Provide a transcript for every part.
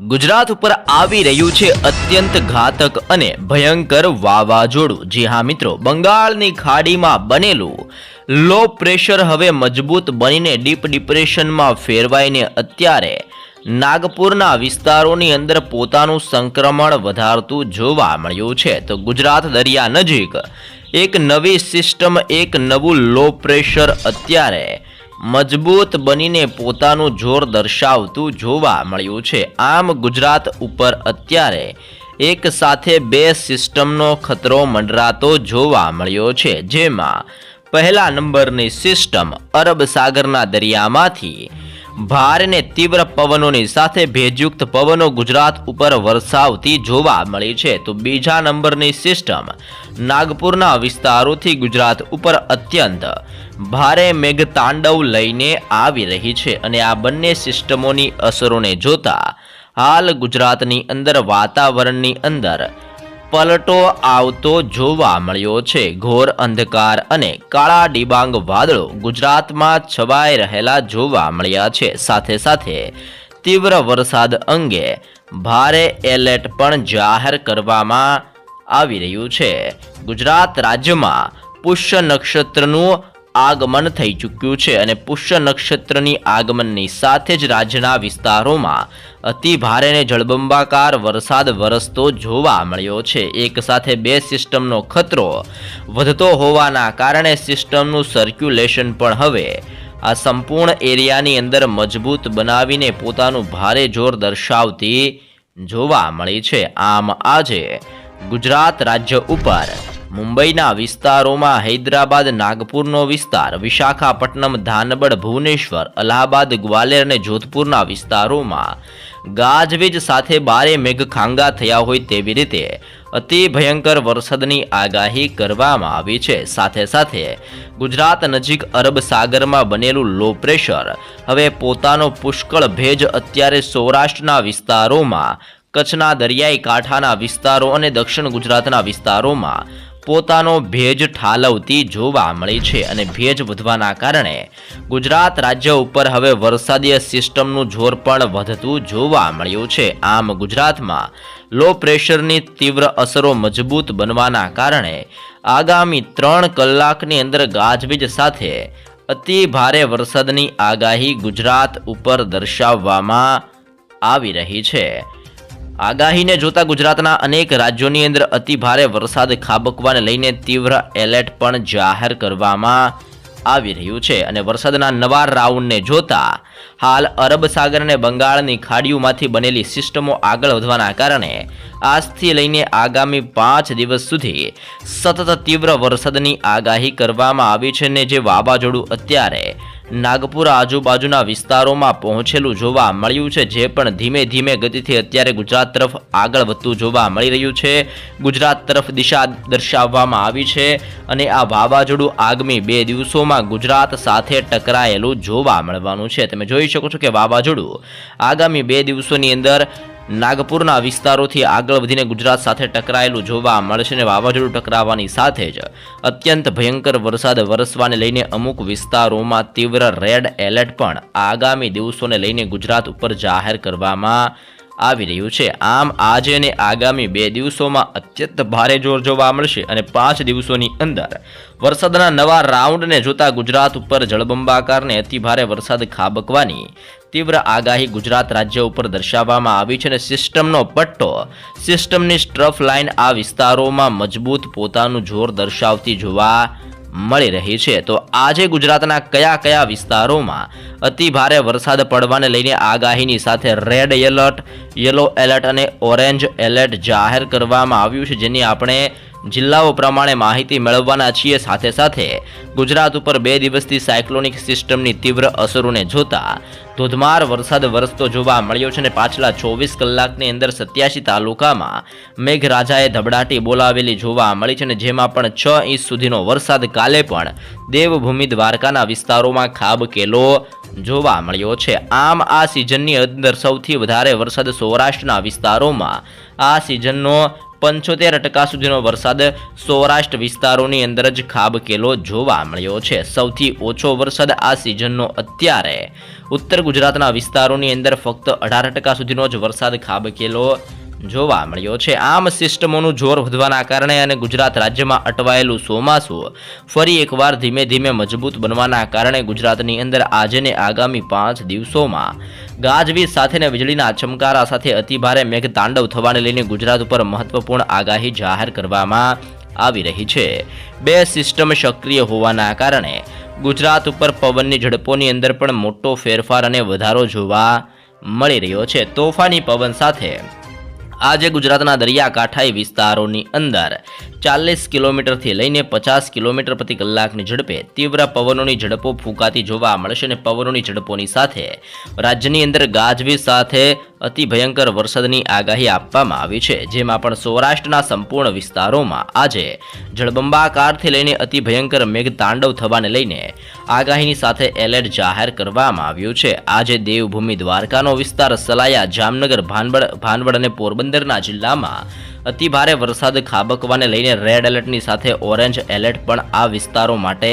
ગુજરાત ઉપર આવી રહ્યું છે અત્યંત ઘાતક અને ભયંકર વાવાઝોડું. જી હા મિત્રો, બંગાળની ખાડીમાં બનેલું લો પ્રેશર હવે મજબૂત બનીને ડીપ ડિપ્રેશનમાં ફેરવાઈને અત્યારે નાગપુરના વિસ્તારોની અંદર પોતાનું સંક્રમણ વધારતું જોવા મળ્યું છે. તો ગુજરાત દરિયા નજીક એક નવી સિસ્ટમ એક નવું લો પ્રેશર અત્યારે મજબૂત બનીને પોતાનું જોર દર્શાવતું જોવા મળ્યું છે. આમ ગુજરાત ઉપર અત્યારે એક સાથે બે સિસ્ટમનો ખતરો મંડરાતો જોવા મળ્યો છે, જેમાં પહેલા નંબરની સિસ્ટમ અરબ સાગરના દરિયામાંથી ભારે તીવ્ર પવનોની સાથે ભેજયુક્ત પવનો ગુજરાત ઉપર વરસાવતી જોવા મળી છે. તો બીજા નંબરની સિસ્ટમ નાગપુરના વિસ્તારોથી ગુજરાત ઉપર અત્યંત ભારે મેઘતાંડવ લઈને આવી રહી છે અને આ બંને સિસ્ટમોની અસરોને જોતા હાલ ગુજરાતની અંદર વાતાવરણની અંદર પલટો આવતો જોવા મળ્યો છે. ઘોર અંધકાર અને કાળા ડિબાંગ વાદળો ગુજરાતમાં છવાઈ રહેલા જોવા મળ્યા છે. સાથે સાથે તીવ્ર વરસાદ અંગે ભારે એલર્ટ પણ જાહેર કરવામાં આવી રહ્યું છે. ગુજરાત રાજ્યમાં પુષ્ય નક્ષત્રનું આગમન થઈ ચૂક્યું છે અને પુષ્ય નક્ષત્રની આગમનની સાથે જ રાજ્યના વિસ્તારોમાં અતિ ભારે ને જળબંબાકાર વરસાદ વરસતો જોવા મળ્યો છે. એક સાથે બે સિસ્ટમનો ખતરો વધતો હોવાના કારણે સિસ્ટમનું સર્ક્યુલેશન પણ હવે આ સંપૂર્ણ એરિયાની અંદર મજબૂત બનાવીને પોતાનું ભારે જોર દર્શાવતી જોવા મળી છે. આમ આજે ગુજરાત રાજ્ય ઉપર મુંબઈના વિસ્તારોમાં હૈદરાબાદ, નાગપુરનો વિસ્તાર, વિશાખાપટ્ટનમ ધાનબડ ભુવનેશ્વર, અલ્હાબાદ, ગ્વાલિયર અને જોધપુરના વિસ્તારોમાં ગાજવીજ સાથે બારે મેઘખાંગા થયા હોય તેવી રીતે અતિ ભયંકર વરસાદની આગાહી કરવામાં આવી છે. સાથે સાથે ગુજરાત નજીક અરબ સાગરમાં બનેલું લો પ્રેશર હવે પોતાનો પુષ્કળ ભેજ અત્યારે સૌરાષ્ટ્રના વિસ્તારોમાં, કચ્છના દરિયાઈ કાંઠાના વિસ્તારો અને દક્ષિણ ગુજરાતના વિસ્તારોમાં પોતાનો ભેજ ઠાલવતી જોવા મળી છે અને ભેજ વધવાના કારણે ગુજરાત રાજ્ય ઉપર હવે વરસાદીય સિસ્ટમનું જોર પણ વધતું જોવા મળ્યું છે. આમ ગુજરાતમાં લો પ્રેશરની તીવ્ર અસરો મજબૂત બનવાના કારણે આગામી ત્રણ કલાકની અંદર ગાજવીજ સાથે અતિ ભારે વરસાદની આગાહી ગુજરાત ઉપર દર્શાવવામાં આવી રહી છે. આગાહીને જોતા ગુજરાતના અનેક રાજ્યોની અંદર અતિ ભારે વરસાદ ખાબકવાને લઈને તીવ્ર એલર્ટ પણ જાહેર કરવામાં આવી રહ્યું છે અને વરસાદના નવા રાઉન્ડને જોતા હાલ અરબ સાગર અને બંગાળની ખાડીઓમાંથી બનેલી સિસ્ટમો આગળ વધવાના કારણે આજથી લઈને આગામી પાંચ દિવસ સુધી સતત તીવ્ર વરસાદની આગાહી કરવામાં આવી છે ને જે વાવાઝોડું અત્યારે નાગપુર આજુબાજુના વિસ્તારોમાં પહોંચેલું જોવા મળ્યું છે, જે પણ ધીમે ધીમે ગતિથી અત્યારે ગુજરાત તરફ આગળ વધતું જોવા મળી રહ્યું છે. ગુજરાત તરફ દિશા દર્શાવવામાં આવી છે અને આ વાવાઝોડું આગામી બે દિવસોમાં ગુજરાત સાથે ટકરાયેલું જોવા મળવાનું છે. તમે જોઈ શકો છો કે વાવાઝોડું આગામી બે દિવસોની અંદર નાગપુરના વિસ્તારોથી આગળ વધીને ગુજરાત સાથે ટકરાયેલું જોવા મળશે અને વાવાઝોડું ટકરાવવાની સાથે જ અત્યંત ભયંકર વરસાદ વરસવાને લઈને અમુક વિસ્તારોમાં તીવ્ર રેડ એલર્ટ પણ આગામી દિવસોને લઈને ગુજરાત ઉપર જાહેર કરવામાં આવી રહ્યું છે. આમ આજે અને આગામી બે દિવસોમાં અત્યંત ભારે જોર જોવા મળશે અને પાંચ દિવસોની અંદર વરસાદના નવા રાઉન્ડને જોતા ગુજરાત ઉપર જળબંબાકારને અતિભારે વરસાદ ખાબકવાની તીવ્ર આગાહી ગુજરાત રાજ્ય ઉપર દર્શાવવામાં આવી છે અને સિસ્ટમનો પટ્ટો, સિસ્ટમની સ્ટ્રફ લાઇન આ વિસ્તારોમાં મજબૂત પોતાનું જોર દર્શાવતી જોવા મળી રહી છે. તો આજે ગુજરાતના કયા કયા વિસ્તારોમાં અતિ ભારે વરસાદ પડવાને લઈને આગાહીની સાથે રેડ એલર્ટ યલો એલર્ટ અને ઓરેન્જ એલર્ટ જાહેર કરવામાં આવ્યું છે, જેની આપણે જિલ્લાઓ પ્રમાણે માહિતી મેળવવાના છીએ. સાથે સાથે ગુજરાત ઉપર બે દિવસથી સાયક્લોનિક સિસ્ટમની તીવ્ર અસરોને જોતા ધોધમાર વરસાદ વરસતો જોવા મળ્યો છે અને પાછલા ચોવીસ કલાકની અંદર સત્યાસી તાલુકામાં મેઘરાજાએ ધબડાટી બોલાવેલી જોવા મળી છે અને જેમાં પણ છ ઇંચ સુધીનો વરસાદ કાલે પણ દેવભૂમિ દ્વારકાના વિસ્તારોમાં ખાબકેલો જોવા મળ્યો છે. આમ આ સિઝનની અંદર સૌથી વધારે વરસાદ સૌરાષ્ટ્રના વિસ્તારોમાં આ સિઝનનો પંચોતેર ટકા સુધીનો વરસાદ સૌરાષ્ટ્ર વિસ્તારોની અંદર જ ખાબકેલો જોવા મળ્યો છે. સૌથી ઓછો વરસાદ આ સિઝનનો અત્યારે. ઉત્તર ગુજરાતના વિસ્તારોની અંદર ફક્ત અઢાર ટકા સુધીનો જ વરસાદ ખાબકેલો જોવા મળ્યો છે. આમ સિસ્ટમોનું જોર વધવાના કારણે અને ગુજરાત રાજ્યમાં અટવાયેલું ચોમાસું ફરી એકવાર ધીમે ધીમે મજબૂત બનવાના કારણે ગુજરાતની અંદર આજે આગામી પાંચ દિવસોમાં ગાજવીજ સાથેને વીજળીના ચમકારા સાથે અતિભારે મેઘ તાંડવ થવાને લઈને ગુજરાત ઉપર મહત્વપૂર્ણ આગાહી જાહેર કરવામાં આવી રહી છે. બે સિસ્ટમ સક્રિય હોવાના કારણે ગુજરાત ઉપર પવનની ઝડપોની અંદર પણ મોટો ફેરફાર અને વધારો જોવા મળી રહ્યો છે. તોફાની પવન સાથે આજે ગુજરાતના દરિયાકાંઠાઈ વિસ્તારોની અંદર ચાલીસ કિલોમીટરથી લઈને પચાસ કિલોમીટર પ્રતિ કલાકની ઝડપે તીવ્ર પવનોની ઝડપો ફૂંકાતી જોવા મળશે અને પવનોની ઝડપોની સાથે રાજ્યની અંદર ગાજવીજ સાથે અતિ ભયંકર વરસાદની આગાહી આપવામાં આવી છે, જેમાં પણ સૌરાષ્ટ્રના સંપૂર્ણ વિસ્તારોમાં આજે જળબંબાકારથી લઈને અતિ ભયંકર મેઘ તાંડવ થવાને લઈને આગાહીની સાથે એલર્ટ જાહેર કરવામાં આવ્યું છે. આજે દેવભૂમિ દ્વારકાનો વિસ્તાર સલાયા, જામનગર, ભાનવડ ભાનવડ અને પોરબંદરના જિલ્લામાં અતિભારે વરસાદ ખાબકવાને લઈને રેડ એલર્ટની સાથે ઓરેન્જ એલર્ટ પણ આ વિસ્તારો માટે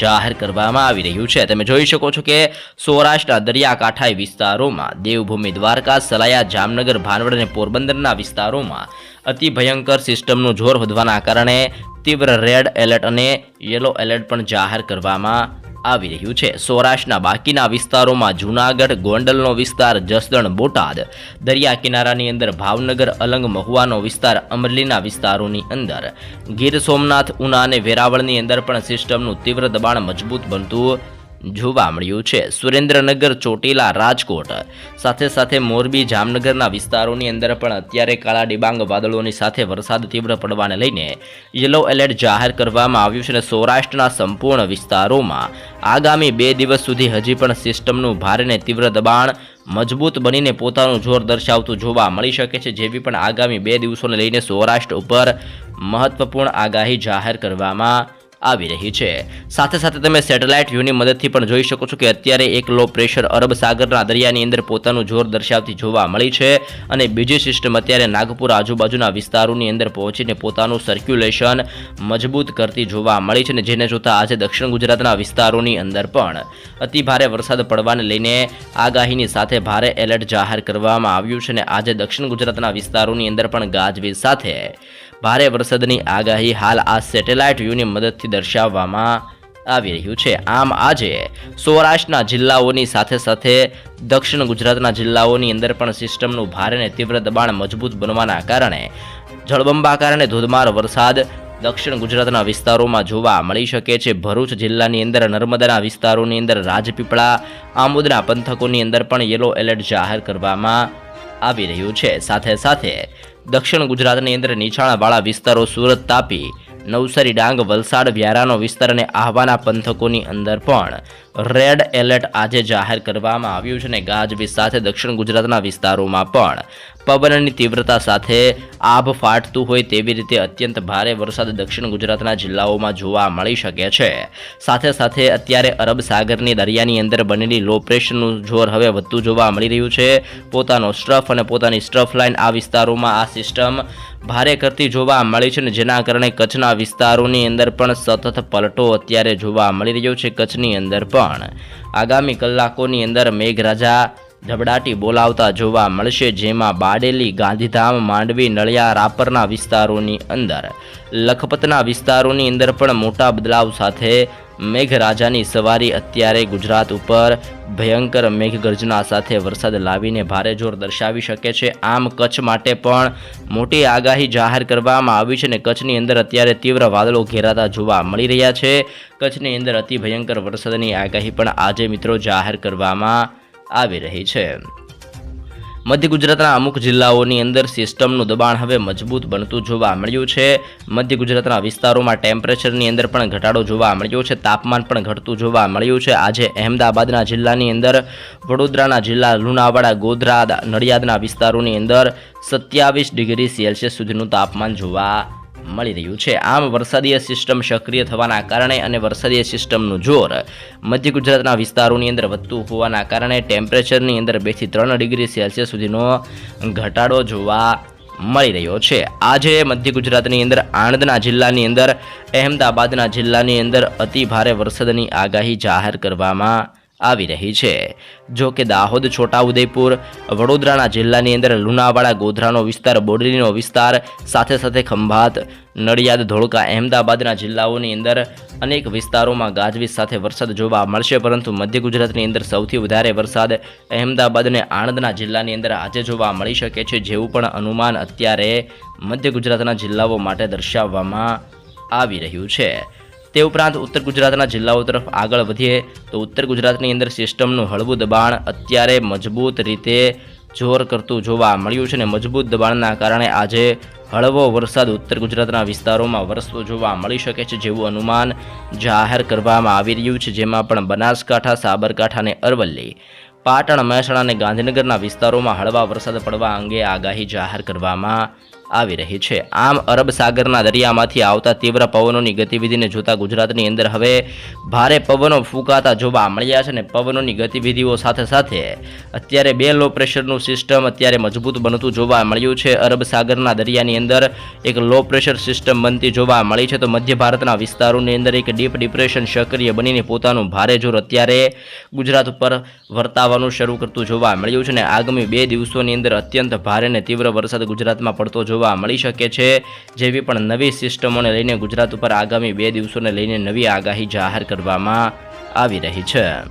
જાહેર કરવામાં આવી રહ્યું છે. તમે જોઈ શકો છો કે સૌરાષ્ટ્રના દરિયાકાંઠાઈ વિસ્તારોમાં દેવભૂમિ દ્વારકા, સલાયા, જામનગર, ભાનવડ અને પોરબંદરના વિસ્તારોમાં અતિ ભયંકર સિસ્ટમનું જોર વધવાના કારણે તીવ્ર રેડ એલર્ટ અને યલો એલર્ટ પણ જાહેર કરવામાં આવી રહ્યું છે. સૌરાષ્ટ્રના બાકીના વિસ્તારોમાં જૂનાગઢ, ગોંડલનો વિસ્તાર, જસદણ, બોટાદ. દરિયા કિનારાની અંદર ભાવનગર, અલંગ મહુવાનો વિસ્તાર, અમરલીના વિસ્તારોની અંદર. ગીર સોમનાથ, ઉના અને વેરાવળની અંદર પણ સિસ્ટમનું તીવ્ર દબાણ મજબૂત બનતું જોવા મળ્યું છે. સુરેન્દ્રનગર, ચોટીલા, રાજકોટ. સાથે સાથે મોરબી, જામનગરના વિસ્તારોની અંદર પણ અત્યારે કાળા ડિબાંગ વાદળોની સાથે વરસાદ તીવ્ર પડવાને લઈને યલો એલર્ટ જાહેર કરવામાં આવ્યું છે અને સૌરાષ્ટ્રના સંપૂર્ણ વિસ્તારોમાં આગામી બે દિવસ સુધી હજી પણ સિસ્ટમનું ભારે અને તીવ્ર દબાણ મજબૂત બનીને પોતાનું જોર દર્શાવતું જોવા મળી શકે છે. જેવી પણ આગામી બે દિવસોને લઈને સૌરાષ્ટ્ર ઉપર મહત્વપૂર્ણ આગાહી જાહેર કરવામાં આવી રહી છે. સાથે સાથે તમે સેટેલાઇટ વ્યૂની મદદથી પણ જોઈ શકો છો કે અત્યારે એક લો પ્રેશર અરબ સાગરના દરિયાની અંદર પોતાનું જોર દર્શાવતી જોવા મળી છે અને બીજી સિસ્ટમ અત્યારે નાગપુર આજુબાજુના વિસ્તારોની અંદર પહોંચીને પોતાનું સર્ક્યુલેશન મજબૂત કરતી જોવા મળી છે અને જેને જોતા આજે દક્ષિણ ગુજરાતના વિસ્તારોની અંદર પણ અતિ ભારે વરસાદ પડવાને લઈને આગાહીની સાથે ભારે એલર્ટ જાહેર કરવામાં આવ્યું છે અને આજે દક્ષિણ ગુજરાતના વિસ્તારોની અંદર પણ ગાજવીજ સાથે ભારે વરસાદની આગાહી હાલ આ સેટેલાઇટ વ્યૂની મદદથી દર્શાવવામાં આવી રહ્યું છે. આમ આજે સૌરાષ્ટ્રના જિલ્લાઓની સાથે સાથે દક્ષિણ ગુજરાતના જિલ્લાઓની અંદર પણ સિસ્ટમનું ભારે અને તીવ્ર દબાણ મજબૂત બનવાના કારણે જળબંબાકાર અને ધોધમાર વરસાદ દક્ષિણ ગુજરાતના વિસ્તારોમાં જોવા મળી શકે છે. ભરૂચ જિલ્લાની અંદર નર્મદાના વિસ્તારોની અંદર રાજપીપળા, આમોદના પંથકોની અંદર પણ યલો એલર્ટ જાહેર કરવામાં આવી રહ્યું છે. સાથે સાથે દક્ષિણ ગુજરાતની અંદર નીચાણવાળા વિસ્તારો સુરત તાપી નવસારી ડાંગ વલસાડ વ્યારાનો વિસ્તાર અને આહવાના પંથકોની અંદર પણ રેડ એલર્ટ આજે જાહેર કરવામાં આવ્યું છે અને ગાજવીજ સાથે દક્ષિણ ગુજરાતના વિસ્તારોમાં પણ પવનની તીવ્રતા સાથે આભ ફાટતું હોય તેવી રીતે અત્યંત ભારે વરસાદ દક્ષિણ ગુજરાતના જિલ્લાઓમાં જોવા મળી શકે છે. સાથે સાથે અત્યારે અરબ સાગરની દરિયાની અંદર બનેલી લો પ્રેશરનું જોર હવે વધતું જોવા મળી રહ્યું છે. પોતાનો સ્ટ્રફ અને પોતાની સ્ટ્રફ લાઇન આ વિસ્તારોમાં આ સિસ્ટમ ભારે કરતી જોવા મળી છે ને જેના કારણે કચ્છના વિસ્તારોની અંદર પણ સતત પલટો અત્યારે જોવા મળી રહ્યો છે. કચ્છની અંદર પણ આગામી કલાકોની અંદર મેઘરાજા ઝબડાટી બોલાવતા જોવા મળશે, જેમાં બાડેલી, ગાંધીધામ, માંડવી, નળિયા, રાપરના વિસ્તારોની અંદર. લખપતના વિસ્તારોની અંદર પણ મોટા બદલાવ સાથે મેઘરાજાની સવારી અત્યારે ગુજરાત ઉપર ભયંકર મેઘગર્જના સાથે વરસાદ લાવીને ભારે જોર દર્શાવી શકે છે. આમ કચ્છ માટે પણ મોટી આગાહી જાહેર કરવામાં આવી છે અને કચ્છની અંદર અત્યારે તીવ્ર વાદળો ઘેરાતા જોવા મળી રહ્યા છે. કચ્છની અંદર અતિ ભયંકર વરસાદની આગાહી પણ આજે મિત્રો જાહેર કરવામાં આવી રહી છે. મધ્ય ગુજરાતના અમુક જિલ્લાઓની અંદર સિસ્ટમનું દબાણ હવે મજબૂત બનતું જોવા મળ્યું છે. મધ્ય ગુજરાતના વિસ્તારોમાં ટેમ્પરેચરની અંદર પણ ઘટાડો જોવા મળ્યો છે. તાપમાન પણ ઘટતું જોવા મળ્યું છે. આજે અહેમદાબાદના જિલ્લાની અંદર, વડોદરાના જિલ્લા લુણાવાડા, ગોધરા, નડિયાદના વિસ્તારોની અંદર સત્યાવીસ ડિગ્રી સેલ્સિયસ સુધીનું તાપમાન જોવા મળી રહ્યું છે. આમ વરસાદીય સિસ્ટમ સક્રિય થવાના કારણે અને વરસાદીય સિસ્ટમનું જોર મધ્ય ગુજરાતના વિસ્તારોની અંદર વધતું હોવાના કારણે ટેમ્પરેચરની અંદર બેથી ત્રણ ડિગ્રી સેલ્સિયસ સુધીનો ઘટાડો જોવા મળી રહ્યો છે. આજે મધ્ય ગુજરાતની અંદર આણંદના જિલ્લાની અંદર, અહેમદાબાદના જિલ્લાની અંદર અતિ ભારે વરસાદની આગાહી જાહેર કરવામાં આવી રહી છે. જો કે દાહોદ, છોટાઉદેપુર, વડોદરાના જિલ્લાની અંદર લુણાવાડા, ગોધરાનો વિસ્તાર, બોડલીનો વિસ્તાર, સાથે સાથે ખંભાત, નડિયાદ, ધોળકા, અહેમદાબાદના જિલ્લાઓની અંદર અનેક વિસ્તારોમાં ગાજવીજ સાથે વરસાદ જોવા મળશે. પરંતુ મધ્ય ગુજરાતની અંદર સૌથી વધારે વરસાદ અહેમદાબાદ અને આણંદના જિલ્લાની અંદર આજે જોવા મળી શકે છે, જેવું પણ અનુમાન અત્યારે મધ્ય ગુજરાતના જિલ્લાઓ માટે દર્શાવવામાં આવી રહ્યું છે. તે ઉપરાંત ઉત્તર ગુજરાતના જિલ્લાઓ તરફ આગળ વધીએ તો ઉત્તર ગુજરાતની અંદર સિસ્ટમનું હળવું દબાણ અત્યારે મજબૂત રીતે જોર કરતું જોવા મળ્યું છે અને મજબૂત દબાણના કારણે આજે હળવો વરસાદ ઉત્તર ગુજરાતના વિસ્તારોમાં વરસતો જોવા મળી શકે છે જેવું અનુમાન જાહેર કરવામાં આવી રહ્યું છે, જેમાં પણ બનાસકાંઠા, સાબરકાંઠા અને અરવલ્લી, પાટણ, મહેસાણા અને ગાંધીનગરના વિસ્તારોમાં હળવા વરસાદ પડવા અંગે આગાહી જાહેર કરવામાં આવી રહી છે. આમ અરબ સાગરના દરિયામાંથી આવતા તીવ્ર પવનોની ગતિવિધિને જોતા ગુજરાતની અંદર હવે ભારે પવનો ફૂંકાતા જોવા મળ્યા છે અને પવનોની ગતિવિધિઓ સાથે સાથે અત્યારે બે લો પ્રેશરનું સિસ્ટમ અત્યારે મજબૂત બનતું જોવા મળ્યું છે. અરબ સાગરના દરિયાની અંદર એક લો પ્રેશર સિસ્ટમ બનતી જોવા મળી છે. તો મધ્ય ભારતના વિસ્તારોની અંદર એક ડીપ ડિપ્રેશન સક્રિય બનીને પોતાનું ભારે જોર અત્યારે ગુજરાત ઉપર વર્તાવાનું શરૂ કરતું જોવા મળ્યું છે અને આગામી બે દિવસોની અંદર અત્યંત ભારે અને તીવ્ર વરસાદ ગુજરાતમાં પડતો જોવા મળી શકે છે. જેવી પણ નવી સિસ્ટમોને લઈને ગુજરાત ઉપર આગામી બે દિવસોને લઈને નવી આગાહી જાહેર કરવામાં આવી રહી છે.